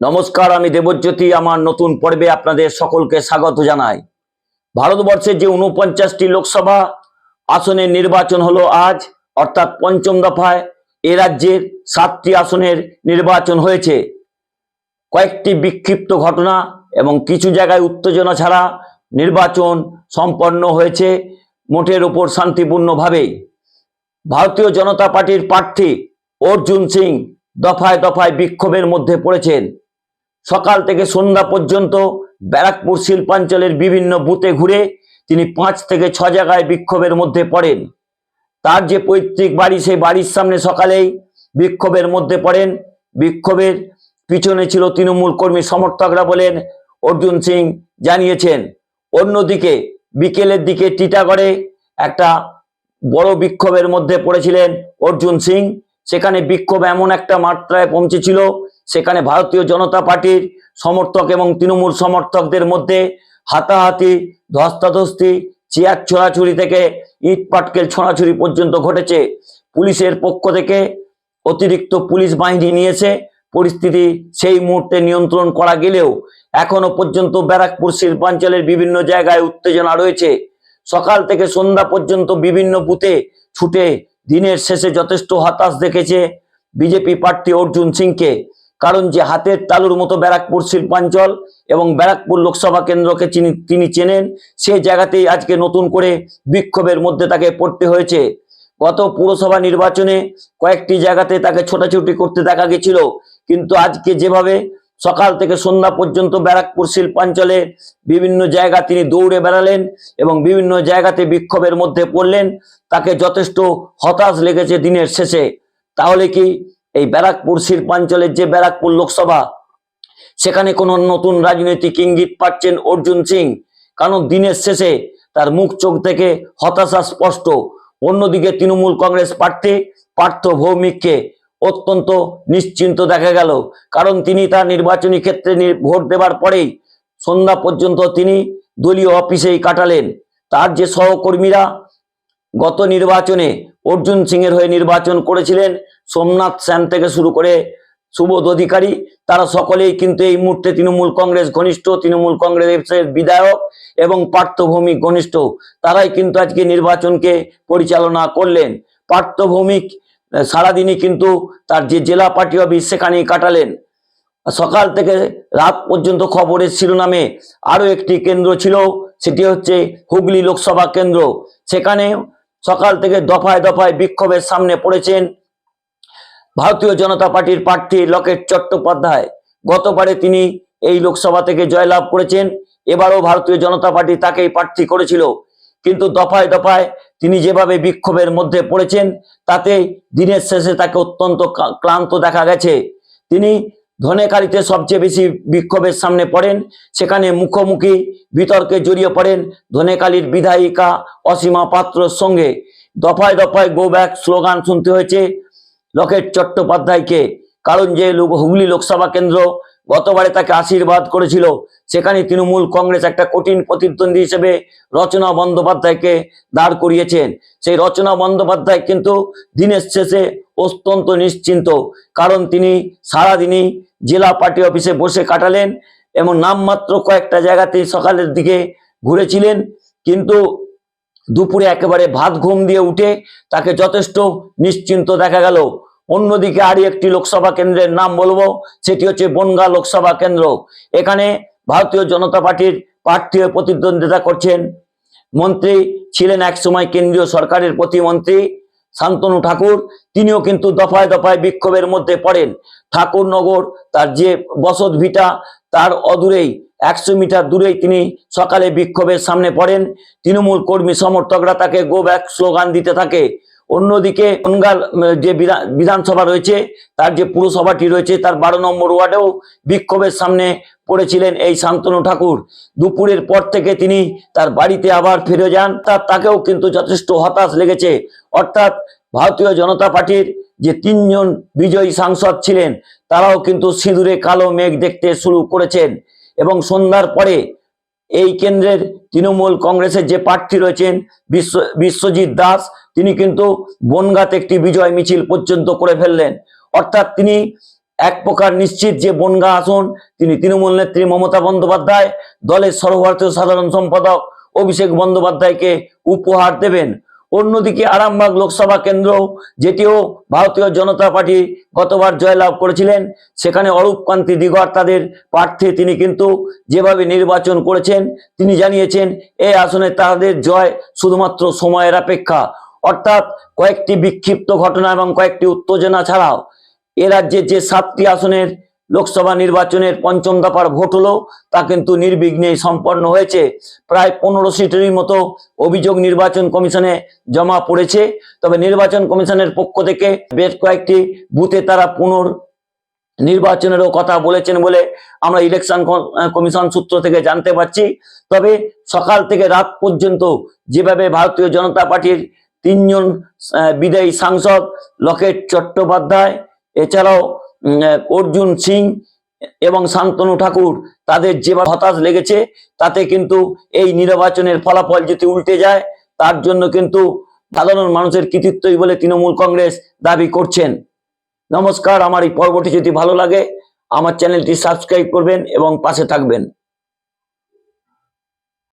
নমস্কার, আমি দেবজ্যোতি, আমার নতুন পর্বে আপনাদের সকলকে স্বাগত জানাই। ভারতবর্ষের যে উনপঞ্চাশটি লোকসভা আসনের নির্বাচন হলো আজ, অর্থাৎ পঞ্চম দফায়, এ রাজ্যের সাতটি আসনের নির্বাচন হয়েছে। কয়েকটি বিক্ষিপ্ত ঘটনা এবং কিছু জায়গায় উত্তেজনা ছাড়া নির্বাচন সম্পন্ন হয়েছে মোটের ওপর শান্তিপূর্ণভাবে ভারতীয় জনতা পার্টির প্রার্থী অর্জুন সিং দফায় দফায় বিক্ষোভের মধ্যে পড়েছেন। সকাল থেকে সন্ধ্যা পর্যন্ত ব্যারাকপুর শিল্পাঞ্চলের বিভিন্ন বুথে ঘুরে তিনি পাঁচ থেকে ছ জায়গায় বিক্ষোভের মধ্যে পড়েন। তার যে পৈতৃক বাড়ি, সেই বাড়ির সামনে সকালেই বিক্ষোভের মধ্যে পড়েন। বিক্ষোভের পিছনে ছিল তৃণমূল কর্মী সমর্থকরা বলেন, অর্জুন সিং জানিয়েছেন, অন্যদিকে বিকেলের দিকে টিটাগড়ে একটা বড় বিক্ষোভের মধ্যে পড়েছিলেন অর্জুন সিং। সেখানে বিক্ষোভ এমন একটা মাত্রায় পৌঁছেছিল সেখানে ভারতীয় জনতা পার্টির সমর্থক এবং তৃণমূল সমর্থকদের মধ্যে হাতাহাতি, ধস্তাধস্তি, চেয়ার ছোড়াছুরি থেকে ইট পাটকেল ছোড়াছুরি পর্যন্ত ঘটেছে। পুলিশের পক্ষ থেকে অতিরিক্ত পুলিশ বাহিনী নিয়েছে। পরিস্থিতি সেই মুহূর্তে নিয়ন্ত্রণ করা গেলেও এখনও পর্যন্ত ব্যারাকপুর শিল্পাঞ্চলের বিভিন্ন জায়গায় উত্তেজনা রয়েছে। সকাল থেকে সন্ধ্যা পর্যন্ত বিভিন্ন বুথে ছুটে দিনের শেষে যথেষ্ট হতাশ দেখেছে বিজেপি প্রার্থী অর্জুন সিংকে। কারণ যে হাতের তালুর মতো ব্যারাকপুর শিল্পাঞ্চল এবং ব্যারাকপুর লোকসভা কেন্দ্রকে তিনি চেনেন সেই জায়গাতেই আজকে নতুন করে বিক্ষোভের মধ্যে তাকে পড়তে হয়েছে। গত পুরসভা নির্বাচনে কয়েকটি জায়গাতে তাকে ছোটাছুটি করতে দেখা গেছিল, কিন্তু আজকে যেভাবে সকাল থেকে সন্ধ্যা পর্যন্ত ব্যারাকপুর শিল্পাঞ্চলে বিভিন্ন জায়গা তিনি দৌড়ে বেড়ালেন এবং বিভিন্ন জায়গাতে বিক্ষোভের মধ্যে পড়লেন, তাকে যথেষ্ট হতাশ লেগেছে দিনের শেষে। তাহলে কি এই ব্যারাকপুর শিল্পাঞ্চলের যে ব্যারাকপুর লোকসভা, সেখানে কোনো নতুন রাজনৈতিক ইঙ্গিত পাচ্ছেন অর্জুন সিং। কারণ দিনের শেষে তার মুখ চোখ থেকে হতাশা স্পষ্ট। অন্যদিকে তৃণমূল কংগ্রেস প্রার্থী পার্থ ভৌমিককে অত্যন্ত নিশ্চিন্ত দেখা গেল। কারণ তিনি তার নির্বাচনী ক্ষেত্রে ভোট দেওয়ার পরেই সন্ধ্যা পর্যন্ত তিনি দলীয় অফিসেই কাটালেন। তার যে সহকর্মীরা গত নির্বাচনে অর্জুন সিং এর হয়ে নির্বাচন করেছিলেন। সোমনাথ সেন থেকে শুরু করে সুবোধ অধিকারী, তারা সকলেই কিন্তু এই মুহূর্তে তৃণমূল কংগ্রেস ঘনিষ্ঠ, তৃণমূল কংগ্রেসের বিধায়ক এবং পার্থভৌমিক ঘনিষ্ঠ। তারাই কিন্তু আজকে নির্বাচনকে পরিচালনা করলেন। পার্থভৌমিক সারাদিনই কিন্তু তার যে জেলা পার্টি অফিস সেখানেই কাটালেন। সকাল থেকে রাত পর্যন্ত খবরের শিরোনামে আরও একটি কেন্দ্র ছিল, সেটি হচ্ছে হুগলি লোকসভা কেন্দ্র। সেখানে সকাল থেকে দফায় দফায় বিক্ষোভের সামনে পড়েছেন ভারতীয় জনতা পার্টির প্রার্থী লকেট চট্টোপাধ্যায়। গতবারে তিনি এই লোকসভা থেকে জয়লাভ করেছেন। এবারও ভারতীয় জনতা পার্টি তাকেই প্রার্থী করেছিল। কিন্তু দফায় দফায় তিনি যেভাবে বিক্ষোভের মধ্যে পড়েছেন, তাতে দিনের শেষে তাকে অত্যন্ত ক্লান্ত দেখা গেছে। তিনি ধনেকারিতে সবচেয়ে বেশি বিক্ষোভের সামনে পড়েন। সেখানে মুখোমুখি বিতর্কে জড়িয়ে পড়েন ধনেকালির বিধায়িকা অসীমা পাত্রর সঙ্গে। দফায় দফায় গো ব্যাক স্লোগান শুনতে হয়েছে। লকেট চট্টোপাধ্যায়কে। কারণ যে হুগলি লোকসভা কেন্দ্র গতবারে তাকে আশীর্বাদ করেছিল। সেখানে তৃণমূল কংগ্রেস একটা কঠিন প্রতিদ্বন্দ্বী হিসেবে রচনা বন্দ্যোপাধ্যায়কে দাঁড় করিয়েছেন। সেই রচনা বন্দ্যোপাধ্যায় কিন্তু দিনের শেষে অত্যন্ত নিশ্চিন্ত, কারণ তিনি সারাদিনই জেলা পার্টি অফিসে বসে কাটালেন এবং নামমাত্র কয়েকটা জায়গাতে সকালের দিকে ঘুরেছিলেন। কিন্তু দুপুরে একেবারে ভাত ঘুম দিয়ে উঠে তাকে যথেষ্ট নিশ্চিন্ত দেখা গেল। অন্যদিকে আরই একটি লোকসভা কেন্দ্রের নাম বলব, সেটি হচ্ছে বনগা লোকসভা কেন্দ্র। এখানে ভারতীয় জনতা পার্টির প্রার্থী প্রতিদ্বন্দ্বিতা করছেন। মন্ত্রী ছিলেন একসময় কেন্দ্রীয় সরকারের প্রতিমন্ত্রী শান্তনু ঠাকুর। তিনিও কিন্তু দফায় দফায় বিক্ষোভের মধ্যে পড়েন। ঠাকুরনগর তার যে বসত ভিটা, তার অদূরেই, একশো মিটার দূরেই তিনি সকালে বিক্ষোভের সামনে পড়েন। তৃণমূল কর্মী সমর্থকরা তাকে গো ব্যাক স্লোগান দিতে থাকে। অন্যদিকে বনগাল যে বিধা- বিধানসভা রয়েছে, তার যে পুরসভাটি রয়েছে, তার বারো নম্বর ওয়ার্ডেও বিক্ষোভের সামনে পড়েছিলেন এই শান্তনু ঠাকুর। দুপুরের পর থেকে তিনি তার বাড়িতে আবার ফিরে যান। তার তাকেও কিন্তু যথেষ্ট হতাশ লেগেছে। অর্থাৎ ভারতীয় জনতা পার্টির যে তিনজন বিজয়ী সাংসদ ছিলেন, তারাও কিন্তু সিঁদুরে কালো মেঘ দেখতে শুরু করেছেন। এবং সন্ধ্যার পরে এই কেন্দ্রের তৃণমূল কংগ্রেসের যে প্রার্থী রয়েছেন বিশ্ব, বিশ্বজিৎ দাস তিনি কিন্তু বনগাঁতে একটি বিজয় মিছিল পর্যন্ত করে ফেললেন। অর্থাৎ তিনি এক প্রকার নিশ্চিত যে বনগা আসন তিনি তৃণমূল নেত্রী মমতা বন্দ্যোপাধ্যায়, দলের সর্বভারতীয় সাধারণ সম্পাদক অভিষেক বন্দ্যোপাধ্যায়কে উপহার দেবেন। অন্যদিকে আরামবাগ লোকসভা কেন্দ্র, যেটিও ভারতীয় জনতা পার্টি গতবার জয়লাভ করেছিলেন, সেখানে অরূপ কান্তি দিগর তাদের প্রার্থী তিনি কিন্তু যেভাবে নির্বাচন করেছেন, তিনি জানিয়েছেন এই আসনে তাদের জয় শুধুমাত্র সময়ের অপেক্ষা। অর্থাৎ কয়েকটি বিক্ষিপ্ত ঘটনা এবং কয়েকটি উত্তেজনা ছাড়াও এ রাজ্যে যে সাতটি আসনের লোকসভা নির্বাচনের পঞ্চম দফার ভোট হলো, তা কিন্তু নির্বিঘ্নে সম্পন্ন হয়েছে। প্রায় পনেরো সিটেরই মতো অভিযোগ নির্বাচন কমিশনে জমা পড়েছে। তবে নির্বাচন কমিশনের পক্ষ থেকে বেশ কয়েকটি বুথে তারা পুনর নির্বাচনেরও কথা বলেছেন বলে আমরা ইলেকশন কমিশন সূত্র থেকে জানতে পারছি। তবে সকাল থেকে রাত পর্যন্ত যেভাবে ভারতীয় জনতা পার্টির তিনজন বিদায়ী সাংসদ লকেট চট্টোপাধ্যায়, এছাড়াও অর্জুন সিং এবং শান্তনু ঠাকুর, তাদের যেভাবে হতাশ লেগেছে, তাতে কিন্তু এই নির্বাচনের ফলাফল যদি উল্টে যায়, তার জন্য কিন্তু সাধারণ মানুষের কৃতিত্বই বলে তৃণমূল কংগ্রেস দাবি করছেন। নমস্কার, আমার এই পর্বটি যদি ভালো লাগে, আমার চ্যানেলটি সাবস্ক্রাইব করবেন এবং পাশে থাকবেন।